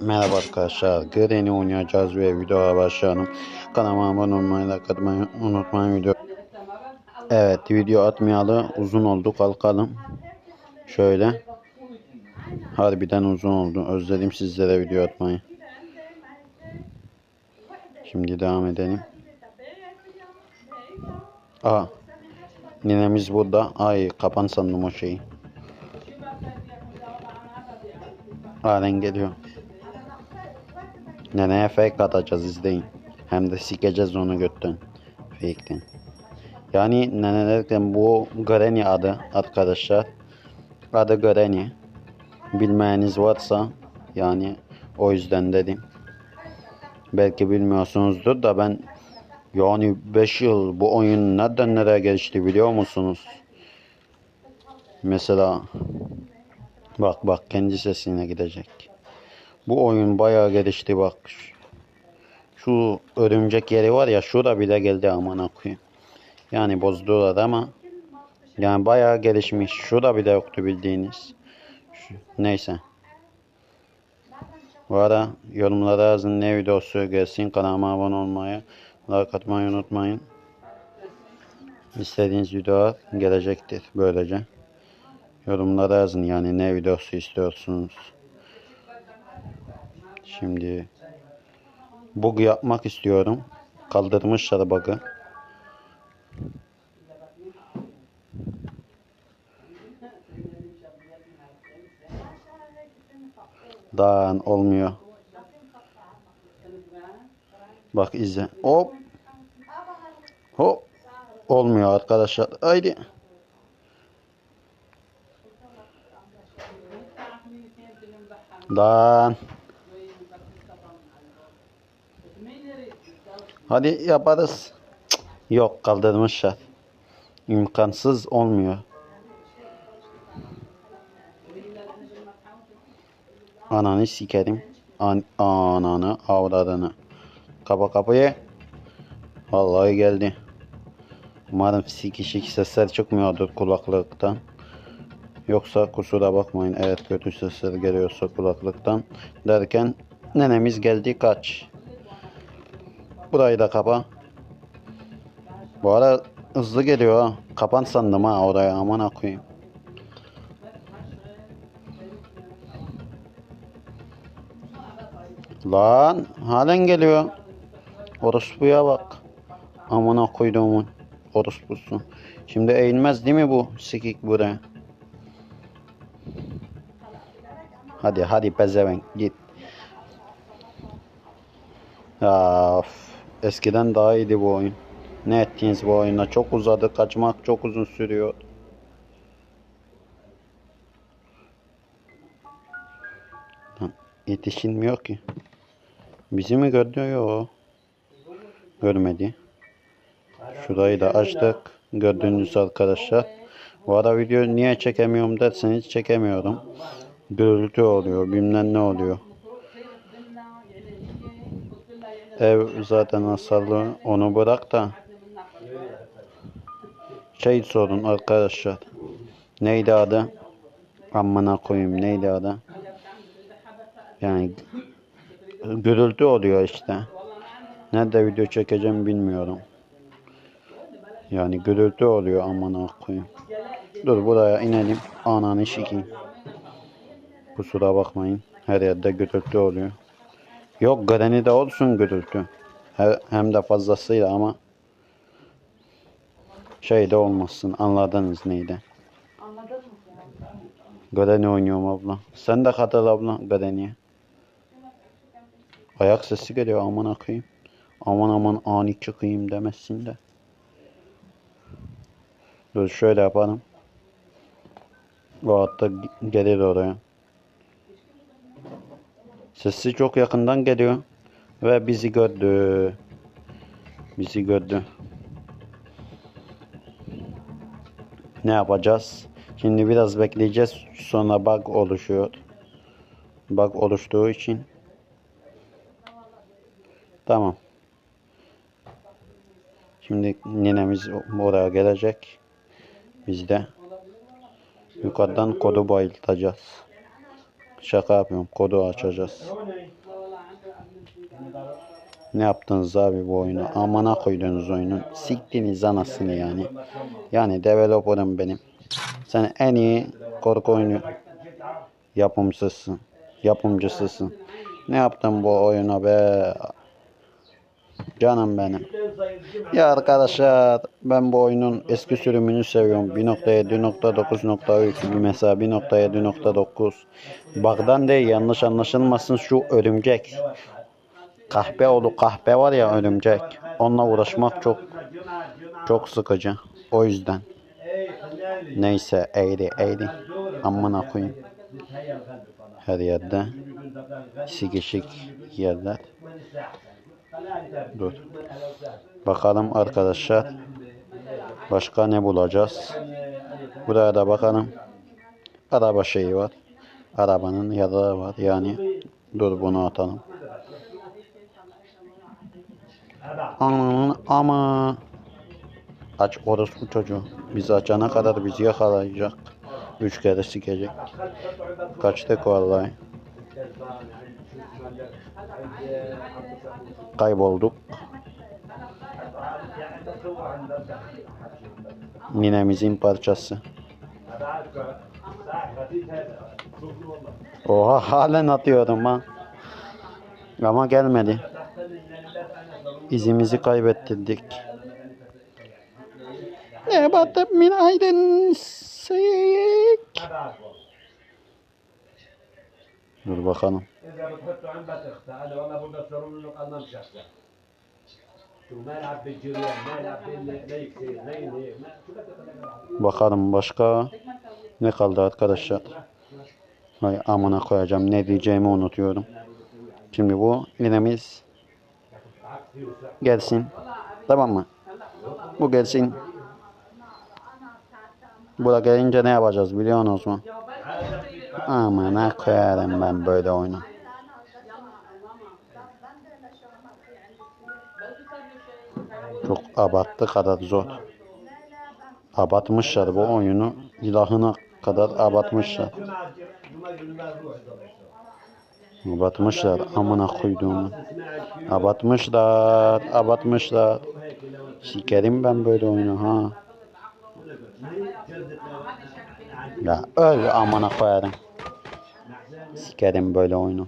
Merhaba arkadaşlar. Granny oynayacağız ve videoya başlayalım. Kanalıma abone olmayı, like atmayı unutmayın video. Evet video atmayalı uzun oldu kalkalım. Şöyle. Harbiden uzun oldu. Özledim sizlere video atmayı. Şimdi devam edelim. Aa. Ninemiz burada. Ay kapan sandım o şeyi. Halen geliyor. Neneye fake atacağız izleyin. Hem de sikeceğiz onu götten. Fake'ten. Yani nene derken bu Granny adı arkadaşlar. Adı Granny. Bilmeyeniz varsa yani o yüzden dedim. Belki bilmiyorsunuzdur da ben yani 5 yıl bu oyun nereden nereye geçti biliyor musunuz? Mesela bak bak kendi sesine gidecek. Bu oyun bayağı gelişti bak. Şu örümcek yeri var ya şurada bile geldi aman koyayım. Yani bozdular ama yani bayağı gelişmiş. Şurada bile yoktu bildiğiniz. Şu- neyse. Bu ara yorumlara yazın ne videosu gelsin. Kanalıma abone olmayı, like atmayı unutmayın. İstediğiniz videolar gelecektir böylece. Yorumlara yazın yani ne videosu istiyorsunuz. Şimdi bug yapmak istiyorum. Kaldırmışlar bug'ı. Daha olmuyor. Bak izle. Hop. Hop. Olmuyor arkadaşlar. Haydi. Lan. Hadi yaparız. Cık, Yok kaldırmışlar. İmkansız olmuyor. Ananı sikerim. An ananı avradını. Kapa kapıyı. Vallahi geldi. Umarım sikişik sesler çıkmıyordur kulaklıktan. Yoksa kusura bakmayın evet kötü sesler geliyorsa kulaklıktan. Derken nenemiz geldi kaç. Burayı da kapa. Bu ara hızlı geliyor ha. Kapan sandım ha oraya aman koyayım. Lan halen geliyor. Orospuya bak. Amına koyduğumun orospusu. Şimdi eğilmez değil mi bu sikik buraya? Hadi hadi pezevenk git. Of. eskiden daha iyiydi bu oyun. Ne ettiniz bu oyuna? Çok uzadı. Kaçmak çok uzun sürüyor. Yetişilmiyor ki. Bizi mi gördü? Yok. Görmedi. Şurayı da açtık. Gördüğünüz arkadaşlar. Bu ara video niye çekemiyorum derseniz çekemiyorum. Gürültü oluyor. Bilmem ne oluyor. Ev zaten hasarlı. Onu bırak da. Şey sorun arkadaşlar. Neydi adı? Amına koyayım neydi adı? Yani gürültü oluyor işte. Nerede video çekeceğim bilmiyorum. Yani gürültü oluyor amına koyayım. Dur buraya inelim. Ananı sikeyim. Kusura bakmayın. Her yerde gürültü oluyor. Yok Granny'de olsun gürültü. He- Hem de fazlasıyla ama şey de olmasın. Anladınız neydi? Anladın mı? Granny oynuyorum abla. Sen de katıl abla Granny'e. Ayak sesi geliyor aman akıyım. Aman aman ani çıkayım demezsin de. Dur şöyle yapalım. O hatta gelir oraya. Sesi çok yakından geliyor. Ve bizi gördü. Bizi gördü. Ne yapacağız? Şimdi biraz bekleyeceğiz. Sonra bug oluşuyor. Bug oluştuğu için. Tamam. Şimdi ninemiz oraya gelecek. Biz de yukarıdan kodu bayıltacağız. Şaka yapıyorum. Kodu açacağız. Ne yaptınız abi bu oyunu? Amına koydunuz oyunu. Siktiniz anasını yani. Yani developer'ım benim. Sen en iyi korku oyunu yapımcısısın. Yapımcısısın. Ne yaptın bu oyuna be? Canım benim. Ya arkadaşlar ben bu oyunun eski sürümünü seviyorum. 1.7.9.3 mesela 1.7.9 Bug'dan değil yanlış anlaşılmasın şu örümcek. Kahpe oğlu kahpe var ya örümcek. Onunla uğraşmak çok çok sıkıcı. O yüzden. Neyse eğri eğri. Amına koyayım. Her yerde. Sikişik yerler. Dur. Bakalım arkadaşlar. Başka ne bulacağız? Buraya da bakalım. Araba şeyi var. Arabanın yarağı var. Yani dur bunu atalım. Ananın ama aç orospu çocuğu. Biz açana kadar bizi yakalayacak. Üç kere sikecek. Kaçtık vallahi. Kaybolduk. Ninemizin parçası. Oha halen atıyorum ha. Ama gelmedi. İzimizi kaybettirdik. Ne battı min aydın sik. Dur bakalım. اذا بتحطه عند تختة انا والله بقدر صاروا منه قلنا مشخصة شو ما يلعب بالجريان ما يلعب بالنيكسي زي هيك ما شو بدك Bakalım başka ne kaldı arkadaşlar. Hay amına koyacağım ne diyeceğimi unutuyorum. Şimdi bu ninemiz gelsin. Tamam mı? Bu gelsin. Bura gelince ne yapacağız biliyor musunuz mu? Amına koyarım ben böyle oyunu. Çok abarttı kadar zor. Abartmışlar bu oyunu. İlahına kadar abartmışlar. Abartmışlar amına koyduğumu. Abartmışlar, abartmışlar. Sikerim ben böyle oyunu ha. Ya öl amına koyarım. Sikerim böyle oyunu.